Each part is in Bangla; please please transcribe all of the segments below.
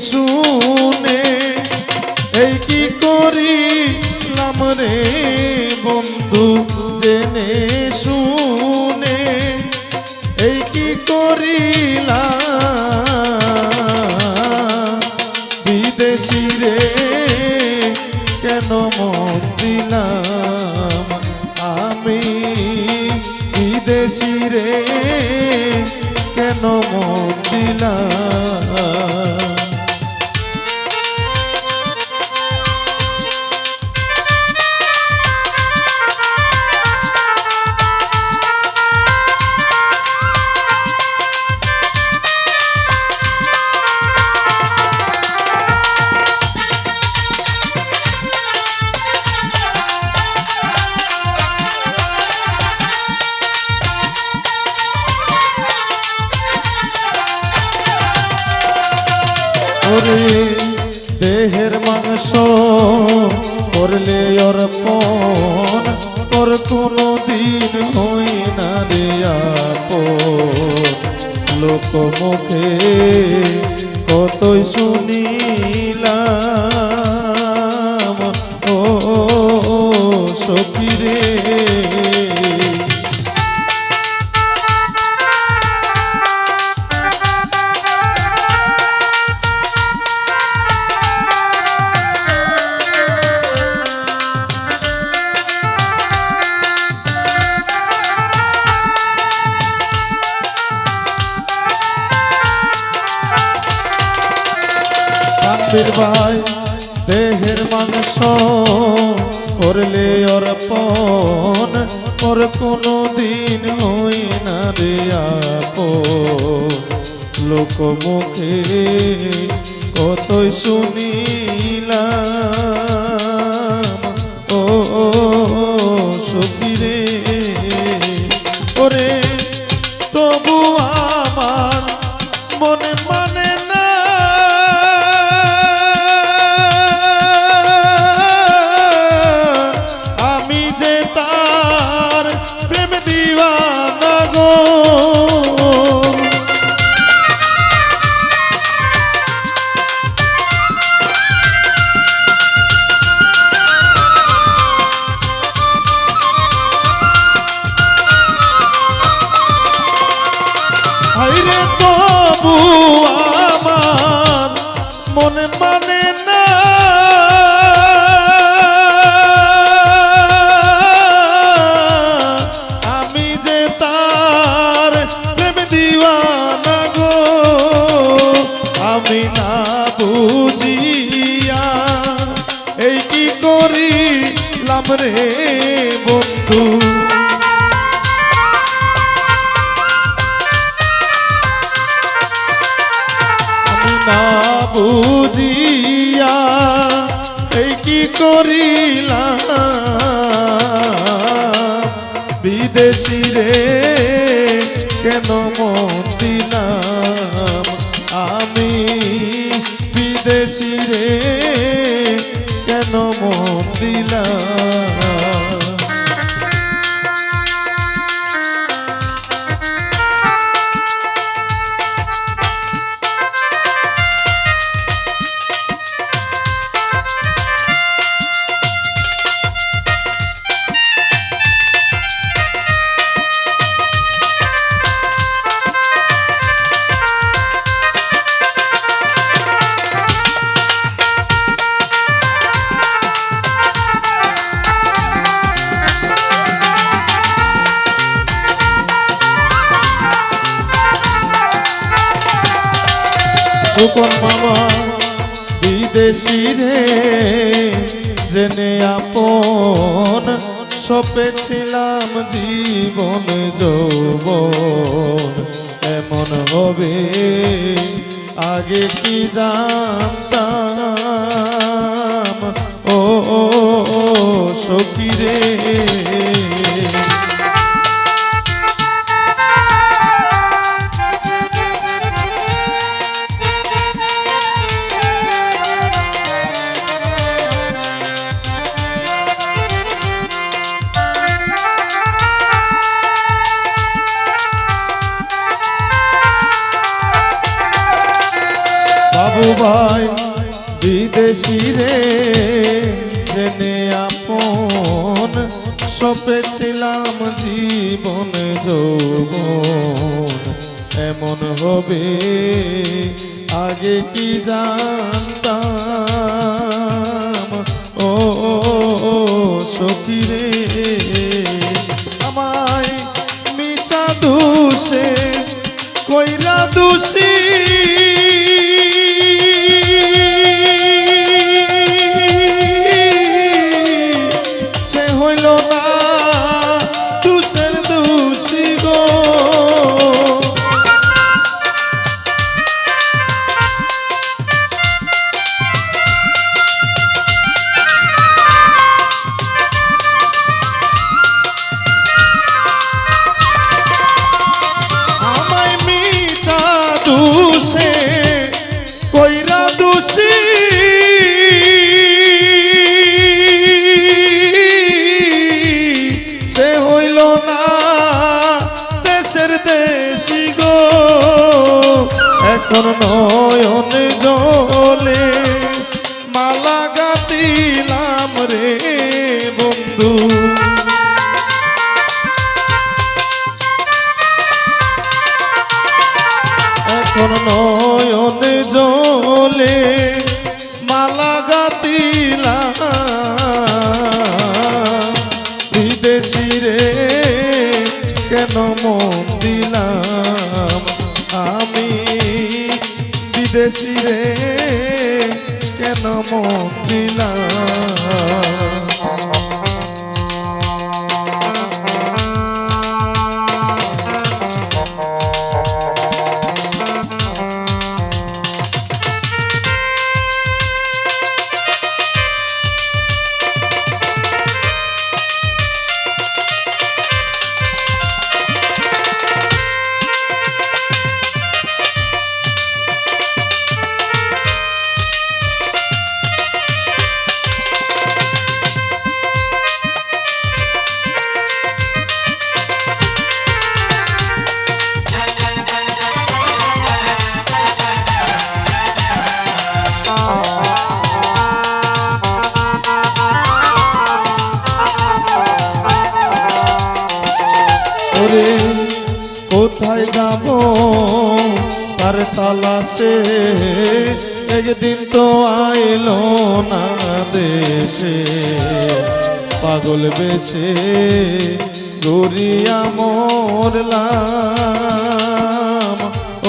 শুনে এই কি করিলাম রে বন্ধু জেনে দেহের মাংস করলে অর্পণ তোর কোনো দিন হই না রে লোক মুখে কতই শুনিলাম কান্দির ভাই, দেহের মাংস করলে অর্পণ। ওর কোনো দিন হই না রে লোক মুখে কতই শুনিলাম দিওয়ানা গো মনে মানে করিলাম রে বন্ধু। না বুঝিয়া এই কি বিদেশি রে কেন মন খোকন মামা, বিদেশি রে, জেনে আপন সপেছিলাম জীবন যৌবন। এমন হবে, আগে কি জানতাম? ও, সখী রে বিদেশি রে, জেনে আপন সপেছিলাম জীবন যৌবন। এমন হবে, আগে কি জানতাম? ও, সখী রে, আমায় মিছা দোষে, কইরা দোষী দেশি গো। এখন নয়ন জলে মালা গাতিলাম রে বন্ধু। এখন নয়নে জলে মালা গাতিলা তার তালাশে একদিন তো আইলো না দেশে। পাগল বেশে গরিয়া মরলাম।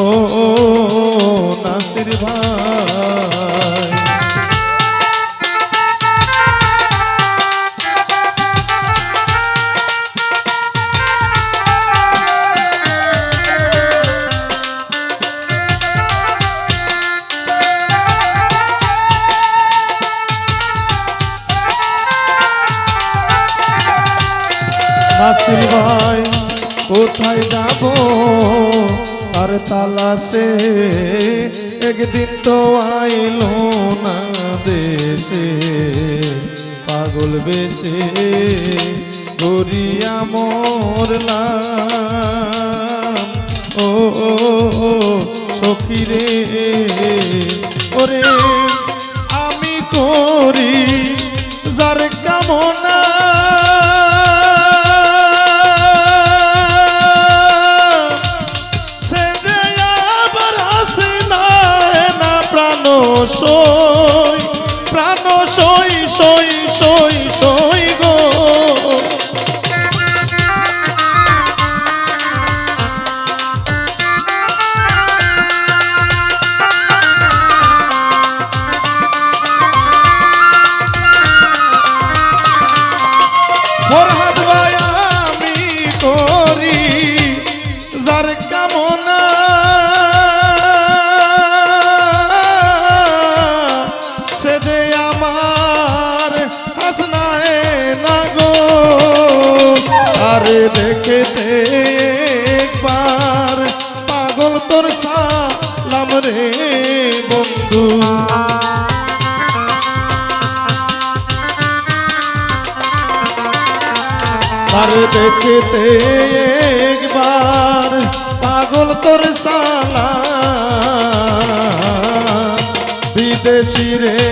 ও নাসির ভাই। নাসির ভাই কোথায় যাব? আর তালাশে একদিন তো আইলো না দেশে। পাগল বেশে গরিয়া মরলাম। ও সখী রে, ওরে, আমি করি দেখতে একবার। পাগল তোর সালাম রে বন্ধু। আর দেখতে একবার, পাগল তোর সালা বিদেশি রে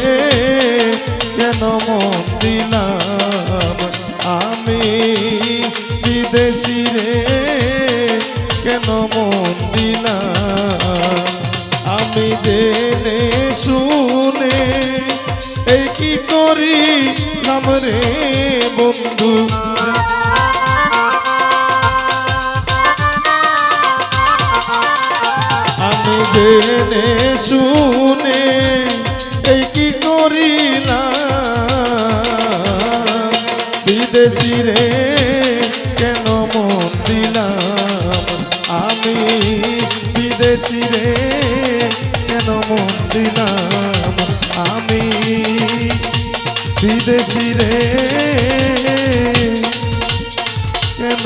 করি নাম রে বন্ধু। আমি জেনে শুনে এই কি করি না বিদেশি রে, কেন মন দিলাম? আমি বিদেশি রে, কেন মন দিলাম? আমি বিদেশি রে কেন